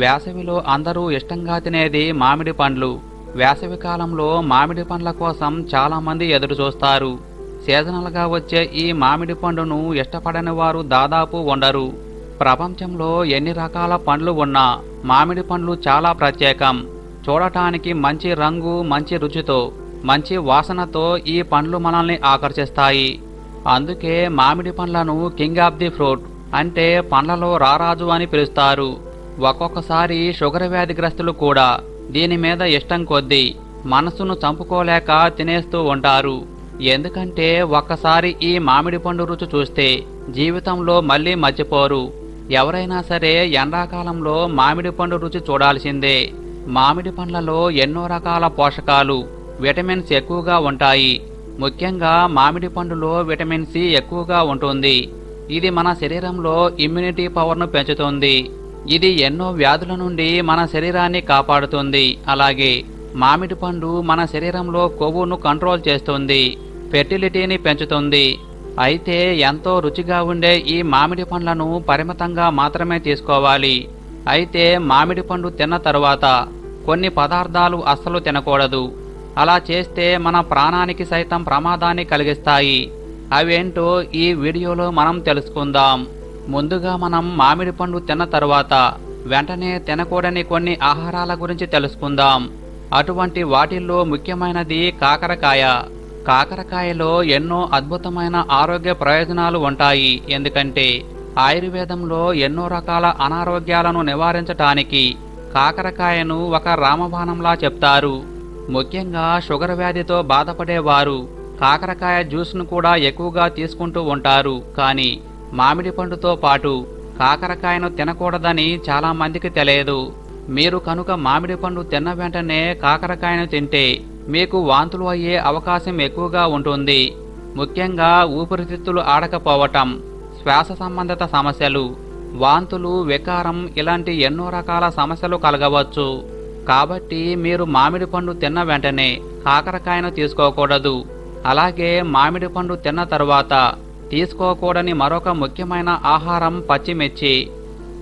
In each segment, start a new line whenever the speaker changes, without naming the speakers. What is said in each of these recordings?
వేసవిలో అందరూ ఇష్టంగా తినేది మామిడి పండ్లు. వేసవి కాలంలో మామిడి పండ్ల కోసం చాలామంది ఎదురు చూస్తారు. సీజనల్గా వచ్చే ఈ మామిడి పండును ఇష్టపడని వారు దాదాపు ఉండరు. ప్రపంచంలో ఎన్ని రకాల పండ్లు ఉన్నా మామిడి పండ్లు చాలా ప్రత్యేకం. చూడటానికి మంచి రంగు మంచి రుచితో మంచి వాసనతో ఈ పండ్లు మనల్ని ఆకర్షిస్తాయి. అందుకే మామిడి పండ్లను కింగ్ ఆఫ్ ది ఫ్రూట్ అంటే పండ్లలో రారాజు అని పిలుస్తారు. ఒక్కొక్కసారి షుగర్ వ్యాధిగ్రస్తులు కూడా దీని మీద ఇష్టం కొద్దీ మనసును చంపుకోలేక తినేస్తూ ఉంటారు. ఎందుకంటే ఒక్కసారి ఈ మామిడి పండు రుచి చూస్తే జీవితంలో మళ్ళీ మర్చిపోరు. ఎవరైనా సరే ఎండాకాలంలో మామిడి పండు రుచి చూడాల్సిందే. మామిడి పండ్లలో ఎన్నో రకాల పోషకాలు విటమిన్స్ ఎక్కువగా ఉంటాయి. ముఖ్యంగా మామిడి పండులో విటమిన్ సి ఎక్కువగా ఉంటుంది. ఇది మన శరీరంలో ఇమ్యూనిటీ పవర్ను పెంచుతుంది. ఇది ఎన్నో వ్యాధుల నుండి మన శరీరాన్ని కాపాడుతుంది. అలాగే మామిడి పండు మన శరీరంలో కొవ్వును కంట్రోల్ చేస్తుంది ఫెర్టిలిటీని పెంచుతుంది. అయితే ఎంతో రుచిగా ఉండే ఈ మామిడి పండ్లను పరిమితంగా మాత్రమే తీసుకోవాలి. అయితే మామిడి పండు తిన్న తరువాత కొన్ని పదార్థాలు అస్సలు తినకూడదు. అలా చేస్తే మన ప్రాణానికి సైతం ప్రమాదాన్ని కలిగిస్తాయి. అవేంటో ఈ వీడియోలో మనం తెలుసుకుందాం. ముందుగా మనం మామిడి పండు తిన్న తర్వాత వెంటనే తినకూడని కొన్ని ఆహారాల గురించి తెలుసుకుందాం. అటువంటి వాటిల్లో ముఖ్యమైనది కాకరకాయ. కాకరకాయలో ఎన్నో అద్భుతమైన ఆరోగ్య ప్రయోజనాలు ఉంటాయి. ఎందుకంటే ఆయుర్వేదంలో ఎన్నో రకాల అనారోగ్యాలను నివారించటానికి కాకరకాయను ఒక రామబాణంలా చెప్తారు. ముఖ్యంగా షుగర్ వ్యాధితో బాధపడేవారు. కాకరకాయ జ్యూస్ను కూడా ఎక్కువగా తీసుకుంటూ ఉంటారు. కానీ మామిడి పండుతో పాటు కాకరకాయను తినకూడదని చాలా మందికి తెలియదు. మీరు కనుక మామిడి పండు తిన్న వెంటనే కాకరకాయను తింటే మీకు వాంతులు అయ్యే అవకాశం ఎక్కువగా ఉంటుంది. ముఖ్యంగా ఊపిరితిత్తులు ఆడకపోవటం శ్వాస సంబంధిత సమస్యలు వాంతులు వికారం ఇలాంటి ఎన్నో రకాల సమస్యలు కలగవచ్చు. కాబట్టి మీరు మామిడి పండు తిన్న వెంటనే కాకరకాయను తీసుకోకూడదు. అలాగే మామిడి పండు తిన్న తర్వాత తీసుకోకూడని మరొక ముఖ్యమైన ఆహారం పచ్చిమిర్చి.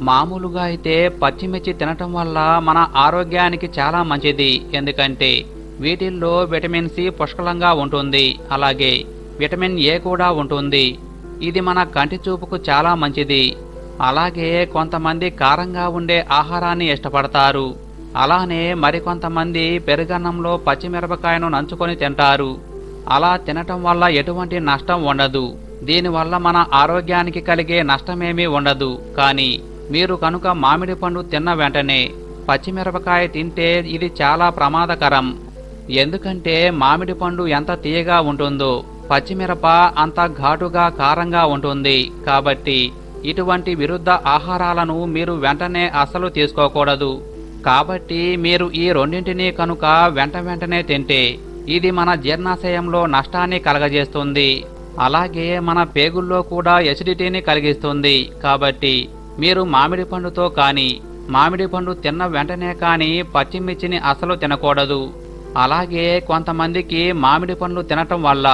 మామూలుగా అయితే పచ్చిమిర్చి తినటం వల్ల మన ఆరోగ్యానికి చాలా మంచిది. ఎందుకంటే వీటిల్లో విటమిన్ సి పుష్కలంగా ఉంటుంది. అలాగే విటమిన్ ఏ కూడా ఉంటుంది. ఇది మన కంటి చూపుకు చాలా మంచిది. అలాగే కొంతమంది కారంగా ఉండే ఆహారాన్ని ఇష్టపడతారు. అలానే మరికొంతమంది పెరుగన్నంలో పచ్చిమిరపకాయను నంచుకొని తింటారు. అలా తినటం వల్ల ఎటువంటి నష్టం ఉండదు. దీనివల్ల మన ఆరోగ్యానికి కలిగే నష్టమేమీ ఉండదు. కానీ మీరు కనుక మామిడి పండు తిన్న వెంటనే పచ్చిమిరపకాయ తింటే ఇది చాలా ప్రమాదకరం. ఎందుకంటే మామిడి పండు ఎంత తీయగా ఉంటుందో పచ్చిమిరప అంత ఘాటుగా కారంగా ఉంటుంది. కాబట్టి ఇటువంటి విరుద్ధ ఆహారాలను మీరు వెంటనే అస్సలు తీసుకోకూడదు. కాబట్టి మీరు ఈ రెండింటినీ కనుక వెంట వెంటనే తింటే ఇది మన జీర్ణాశయంలో నష్టాన్ని కలగజేస్తుంది. అలాగే మన పేగుల్లో కూడా ఎసిడిటీని కలిగిస్తుంది. కాబట్టి మీరు మామిడి పండుతో కానీ మామిడి పండు తిన్న వెంటనే కానీ పచ్చిమిర్చిని అసలు తినకూడదు. అలాగే కొంతమందికి మామిడి పండ్లు తినటం వల్ల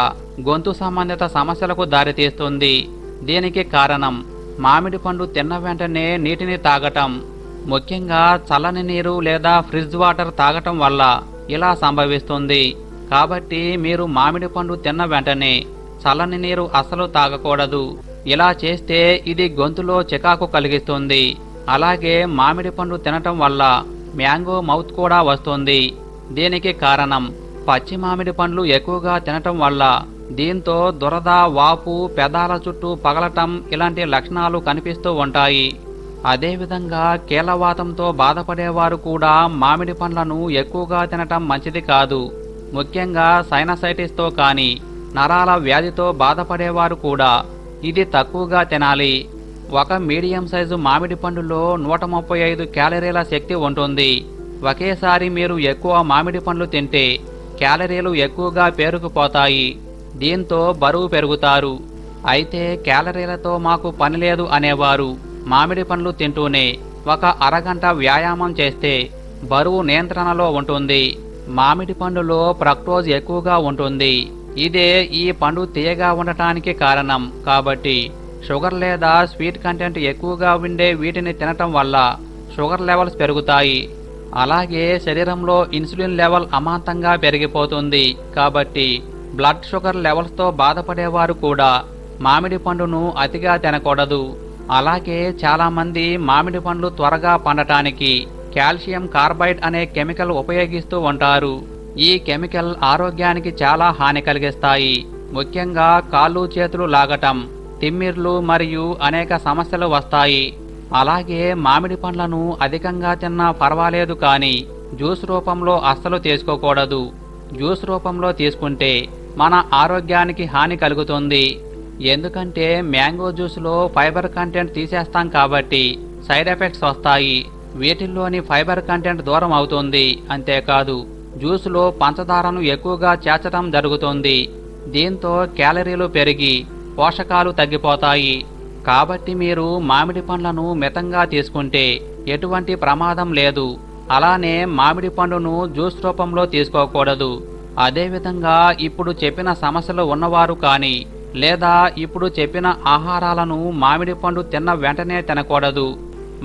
గొంతు సంబంధిత సమస్యలకు దారితీస్తుంది. దీనికి కారణం మామిడి పండు తిన్న వెంటనే నీటిని తాగటం. ముఖ్యంగా చల్లని నీరు లేదా ఫ్రిడ్జ్ వాటర్ తాగటం వల్ల ఇలా సంభవిస్తుంది. కాబట్టి మీరు మామిడి పండు తిన్న వెంటనే చల్లని నీరు అస్సలు తాగకూడదు. ఇలా చేస్తే ఇది గొంతులో చికాకు కలిగిస్తుంది. అలాగే మామిడి పండు తినటం వల్ల మ్యాంగో మౌత్ కూడా వస్తుంది. దీనికి కారణం పచ్చి మామిడి పండ్లు ఎక్కువగా తినటం వల్ల దీంతో దురద వాపు పెదాల చుట్టూ పగలటం ఇలాంటి లక్షణాలు కనిపిస్తూ ఉంటాయి. అదేవిధంగా కీలవాతంతో బాధపడేవారు కూడా మామిడి పండ్లను ఎక్కువగా తినటం మంచిది కాదు. ముఖ్యంగా సైనసైటిస్తో కానీ నరాల వ్యాధితో బాధపడేవారు కూడా. ఇది తక్కువగా తినాలి. ఒక మీడియం సైజు మామిడి పండులో నూట ముప్పై ఐదు క్యాలరీల శక్తి ఉంటుంది. ఒకేసారి మీరు ఎక్కువ మామిడి పండ్లు తింటే క్యాలరీలు ఎక్కువగా పేరుకుపోతాయి. దీంతో బరువు పెరుగుతారు. అయితే క్యాలరీలతో మాకు పని లేదు అనేవారు. మామిడి పండ్లు తింటూనే ఒక అరగంట వ్యాయామం చేస్తే బరువు నియంత్రణలో ఉంటుంది. మామిడి పండులో ప్రక్టోజ్ ఎక్కువగా ఉంటుంది. ఇదే ఈ పండు తీయగా ఉండటానికి కారణం. కాబట్టి షుగర్ లేదా స్వీట్ కంటెంట్ ఎక్కువగా ఉండే వీటిని తినటం వల్ల షుగర్ లెవెల్స్ పెరుగుతాయి. అలాగే శరీరంలో ఇన్సులిన్ లెవెల్ అమాంతంగా పెరిగిపోతుంది. కాబట్టి బ్లడ్ షుగర్ లెవెల్స్తో బాధపడేవారు కూడా మామిడి పండును అతిగా తినకూడదు. అలాగే చాలామంది మామిడి పండ్లు త్వరగా పండటానికి కాల్షియం కార్బైడ్ అనే కెమికల్ ఉపయోగిస్తూ ఉంటారు. ఈ కెమికల్ ఆరోగ్యానికి చాలా హాని కలిగిస్తాయి. ముఖ్యంగా కాళ్ళు చేతులు లాగటం తిమ్మిర్లు మరియు అనేక సమస్యలు వస్తాయి. అలాగే మామిడి పండ్లను అధికంగా తిన్నా పర్వాలేదు కానీ జ్యూస్ రూపంలో అస్సలు తీసుకోకూడదు. జ్యూస్ రూపంలో తీసుకుంటే మన ఆరోగ్యానికి హాని కలుగుతుంది. ఎందుకంటే మ్యాంగో జ్యూస్లో ఫైబర్ కంటెంట్ తీసేస్తాం కాబట్టి సైడ్ ఎఫెక్ట్స్ వస్తాయి. వీటిల్లోని ఫైబర్ కంటెంట్ దూరం అవుతుంది. అంతేకాదు జ్యూస్లో పంచదారను ఎక్కువగా చేర్చడం జరుగుతుంది. దీంతో క్యాలరీలు పెరిగి పోషకాలు తగ్గిపోతాయి. కాబట్టి మీరు మామిడి పండ్లను మితంగా తీసుకుంటే ఎటువంటి ప్రమాదం లేదు. అలానే మామిడి పండును జ్యూస్ రూపంలో తీసుకోకూడదు. అదేవిధంగా ఇప్పుడు చెప్పిన సమస్యలు ఉన్నవారు కానీ లేదా ఇప్పుడు చెప్పిన ఆహారాలను మామిడి పండు తిన్న వెంటనే తినకూడదు.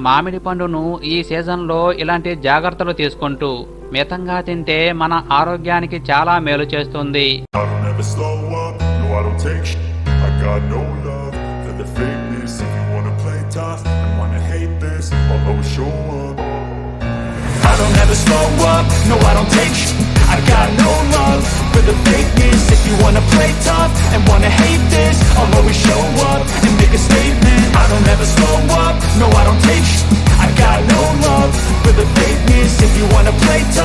మామిడి పండును ఈ సీజన్లో ఇలాంటి జాగ్రత్తలు తీసుకుంటూ మితంగా తింటే మన ఆరోగ్యానికి చాలా మేలు చేస్తుంది
I don't ever slow up, no I don't take sh- I got no love for the fakeness If you wanna play tough and wanna hate this I'll always show up and make a statement I don't ever slow up, no I don't take sh- I got no love for the fakeness If you wanna play tough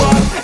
up